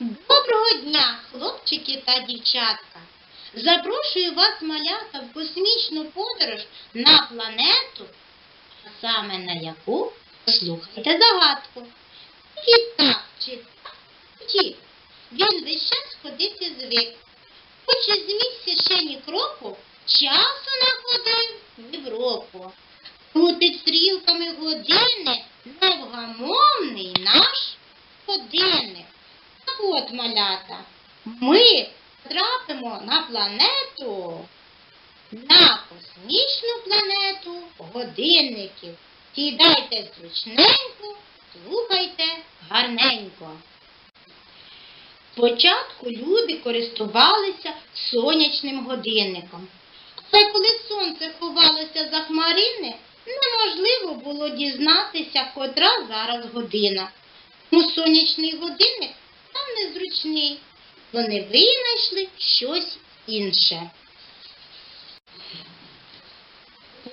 Доброго дня, хлопчики та дівчатка! Запрошую вас, малята, в космічну подорож на планету, а саме на яку послухайте загадку. І так, чи так. Він весь час ходити звик. Хоче ще ні кроку, часу находив в Європу. Крутить стрілками години, невгамовний наш годинник. От, малята, ми трапимо на планету, на космічну планету годинників. Сідайте зручненько, слухайте гарненько. Спочатку люди користувалися сонячним годинником. Але коли сонце ховалося за хмарини, неможливо було дізнатися, котра зараз година. Тому сонячний годинник незручний. Вони винайшли щось інше.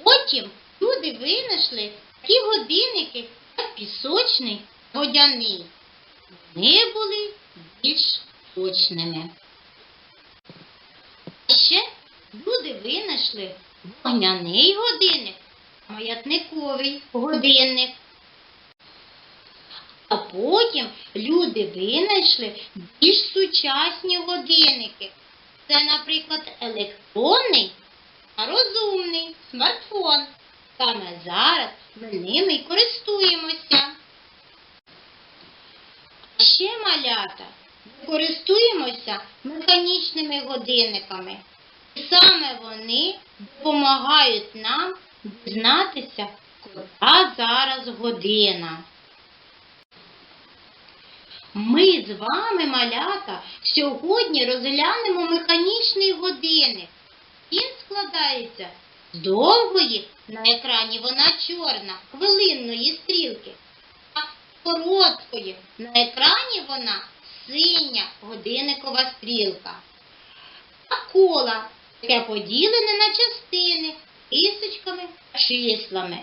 Потім люди винайшли такі годинники, як пісочний водяний. Вони були більш точними. А ще люди винайшли вогняний годинник, маятниковий годинник. Потім люди винайшли більш сучасні годинники. Це, наприклад, електронний а розумний смартфон. Саме зараз ми ними й користуємося. А ще малята ми користуємося механічними годинниками. І саме вони допомагають нам дізнатися, котра зараз година. Ми з вами, малята, сьогодні розглянемо механічний годинник. Він складається з довгої, на екрані вона чорна, хвилинної стрілки, а з короткої, на екрані вона синя годинникова стрілка. А кола, яке поділене на частини рисочками та числами.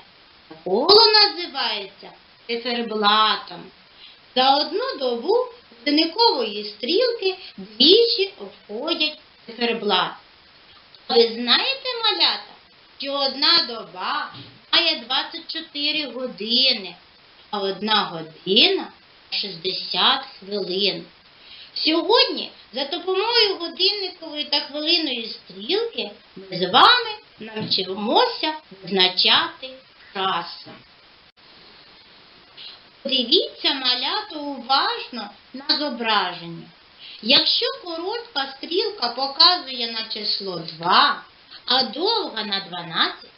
Коло називається циферблатом. За одну добу годинникової стрілки двічі обходять циферблат. А Ви знаєте, малята, що одна доба має 24 години, а одна година 60 хвилин. Сьогодні за допомогою годинникової та хвилинної стрілки ми з вами навчимося визначати час. Дивіться малято уважно на зображення. Якщо коротка стрілка показує на число 2, а довга на 12,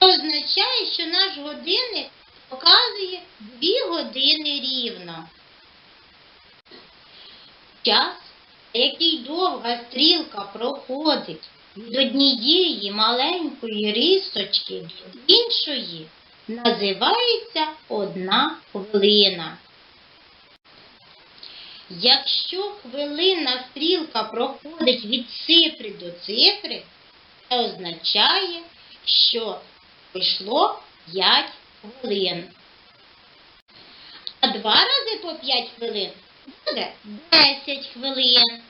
це означає, що наш годинник показує 2 години рівно. Час, який довга стрілка проходить від однієї маленької рисочки до іншої, називається одна хвилина. Якщо хвилинна стрілка проходить від цифри до цифри, це означає, що пройшло 5 хвилин. А два рази по 5 хвилин буде 10 хвилин.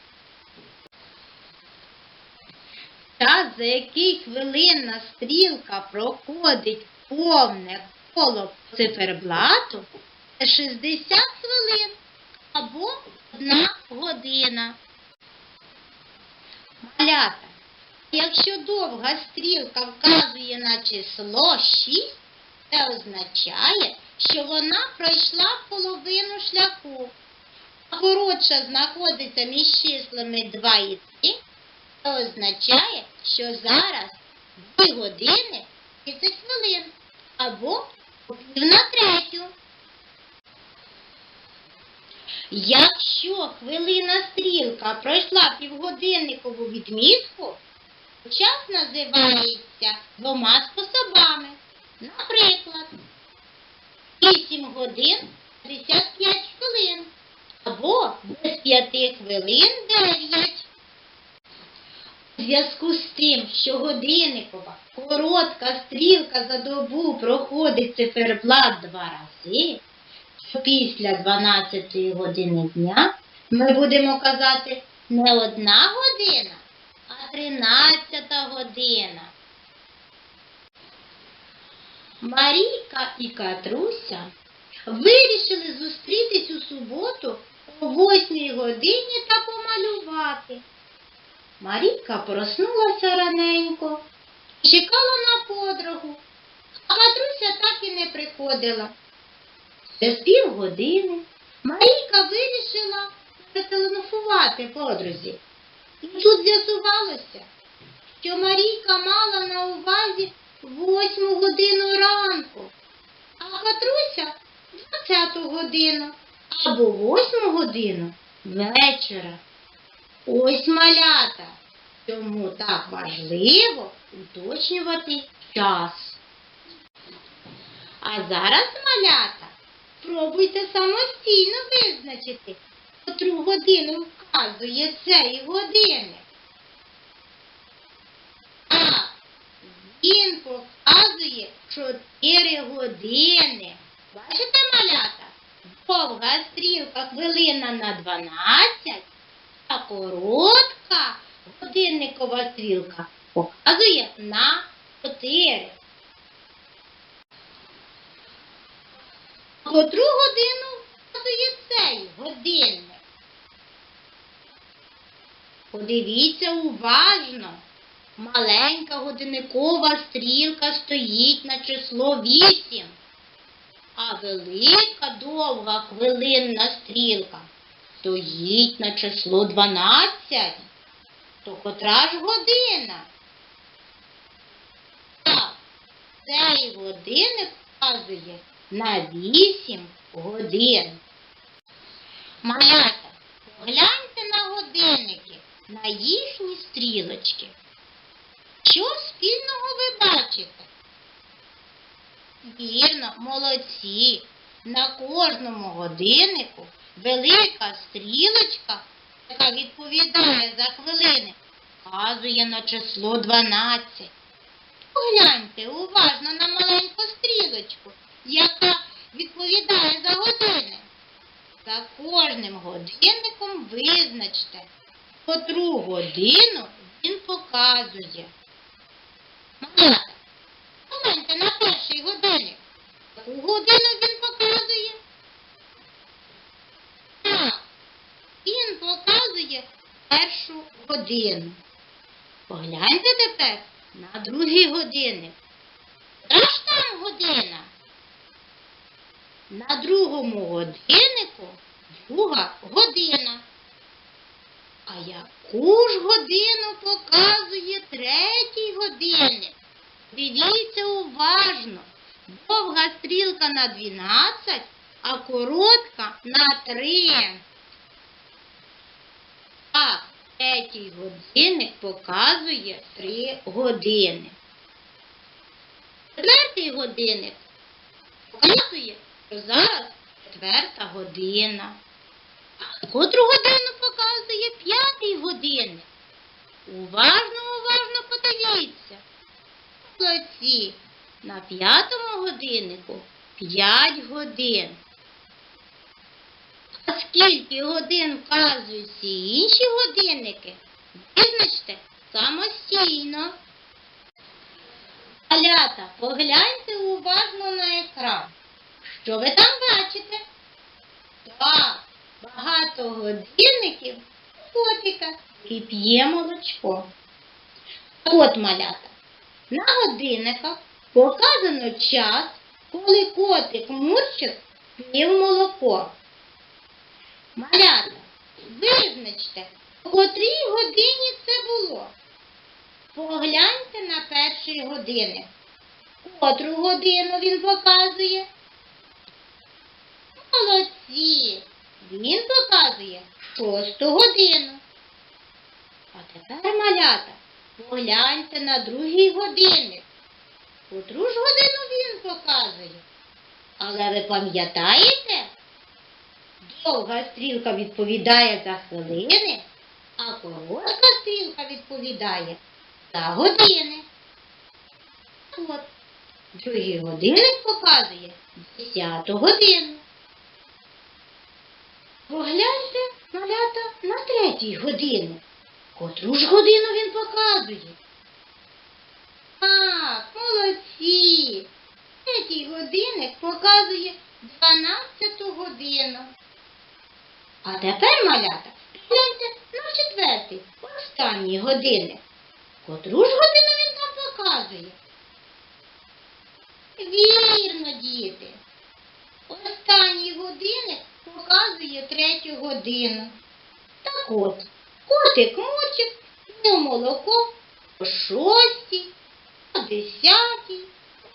Час, за який хвилинна стрілка проходить повне коло циферблату, це 60 хвилин або одна година. Малята, якщо довга стрілка вказує на число 6, це означає, що вона пройшла половину шляху. А коротша знаходиться між числами 2 і 3, це означає, що зараз 2 години 30 хвилин або пів на третю. Якщо хвилина стрілка пройшла півгодинникову відмітку, час називається двома способами. Наприклад, 8 годин 55 хвилин або без 5 хвилин 9. У зв'язку з тим, що годинникова коротка стрілка за добу проходить циферблат два рази, то після 12 години дня Ми будемо казати не одна година, а тринадцята година. Марійка і Катруся вирішили зустрітись у суботу о восьмій годині та помалювати. Марійка проснулася раненько, чекала на подругу, а Катруся так і не приходила. Через півгодини Марійка вирішила зателефонувати подрузі. І тут з'ясувалося, що Марійка мала на увазі восьму годину ранку, а Катруся двадцяту годину або восьму годину вечора. Ось малята. Тому так важливо уточнювати час. А зараз, малята, спробуйте самостійно визначити, котру годину вказує цей годинник. Так, він показує 4 години. Бачите, малята? Довга стрілка хвилина на 12, а коротка годинникова стрілка показує на 4. Котру годину вказує цей годинник? Подивіться уважно. Маленька годинникова стрілка стоїть на число 8, а велика довга хвилинна стрілка стоїть на число 12. То котра ж година? Так, цей годинник вказує на 8 годин. Малята, погляньте на годинники, на їхні стрілочки. Що спільного ви бачите? Вірно, молодці. На кожному годиннику велика стрілочка, яка відповідає за хвилини, вказує на число 12. Погляньте уважно на маленьку стрілочку, яка відповідає за години. За кожним годинником визначте, котру годину він показує. Погляньте на перший годинник. Яку годину він показує? Так, він показує першу годину. Погляньте тепер на другий годинник. Ж там година? На другому годиннику друга година. А яку ж годину показує третій годинник? Дивіться уважно. Довга стрілка на 12, а коротка на 3. Так, третій годинник показує 3 години. Четвертий годинник показує, що зараз четверта година. А котру годину показує п'ятий годинник. Уважно, уважно подивіться. Молодці. На п'ятому годиннику 5 годин. Скільки годин вказують всі інші годинники, визначте самостійно. Малята, погляньте уважно на екран. Що ви там бачите? Так, багато годинників котика, який п'є молочко. От малята. На годинниках показано час, коли котик Мурчик пив молоко. Малята, визначте, в котрій годині це було. Погляньте на перший годинник. Котру годину він показує? Молодці! Він показує шосту годину. А тепер, малята, погляньте на другий годинник. Котру ж годину він показує? Але ви пам'ятаєте? Довга стрілка відповідає за хвилини, а коротка стрілка відповідає за години. От, другий годинник показує 10 годину. Погляньте малята на третій годину. Котру ж годину він показує? Так, молодці. Третій годинник показує 12 годину. А тепер, малята, гляньте на четвертий, останній годинник. Котру ж годину він там показує? Вірно, діти. Останній годинник показує третю годину. Так от, котик мочик пив молоко о шостій, о десятій,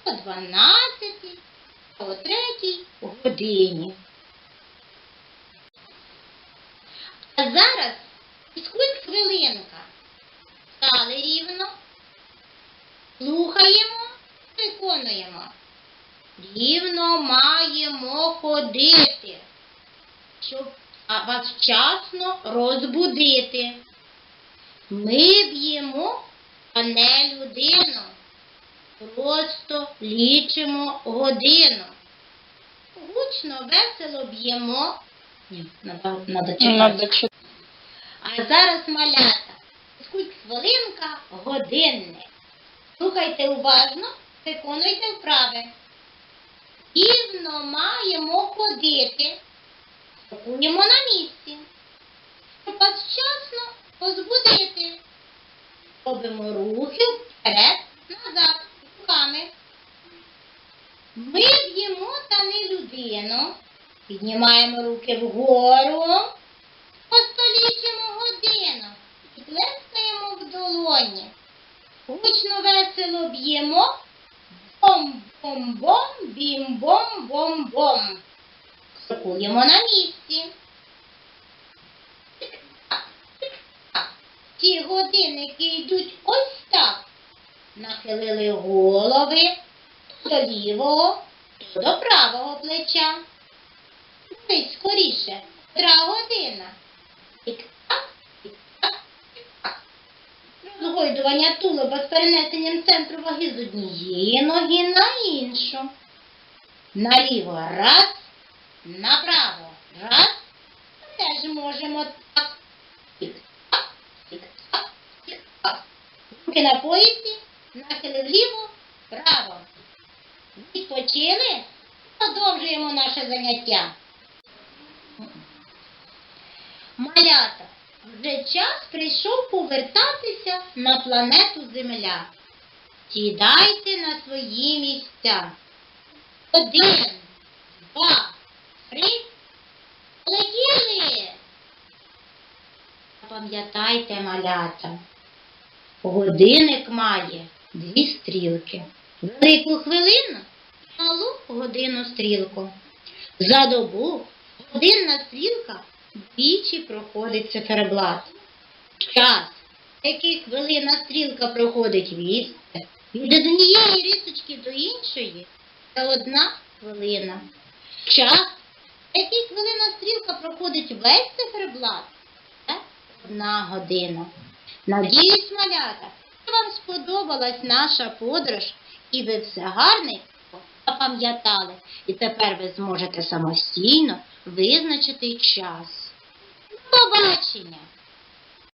о дванадцятій, о третій годині. А зараз фізкульт хвилинка. Стали рівно. Слухаємо, виконуємо. Рівно маємо ходити, щоб вас вчасно розбудити. Ми б'ємо, а не людину. Просто лічимо годину. Гучно, весело б'ємо. Ні, надо, читати. А зараз малята. Скульт хвилинка годинник. Слухайте уважно, виконуйте вправи. Рівно маємо ходити. Крокуємо на місці. Щоб вас вчасно позбудити. Робимо рухи вперед, назад, руками. Ми б'ємо та не людину. Піднімаємо руки вгору. Постолічимо годину і плескаємо в долоні. Гучно весело б'ємо. Бом-бом-бом, бім-бом-бом-бом. Крокуємо на місці. Ті годинники йдуть ось так. Нахилили голови до лівого, до правого плеча. Дивись скоріше, котра година. Розгойдування тулуба з перенесенням центру ваги з однієї ноги на іншу. Наліво раз, направо раз. Теж можемо так. Руки на поясі, нахили вліво, право. Відпочили? Продовжуємо наше заняття. Малята, вже час прийшов повертатися на планету Земля. Сідайте на свої місця. Один, два, три. Летіли! Пам'ятайте, малята, годинник має дві стрілки. Велику хвилину, малу годину стрілку. За добу годинна стрілка двічі проходить циферблат. Час, який хвилина стрілка проходить від, від однієї рисочки до іншої, це одна хвилина. Час, який хвилина стрілка проходить весь циферблат, це одна година. Надіюсь, малята, вам сподобалась наша подорож і ви все гарне запам'ятали. І тепер ви зможете самостійно визначити час. До побачення!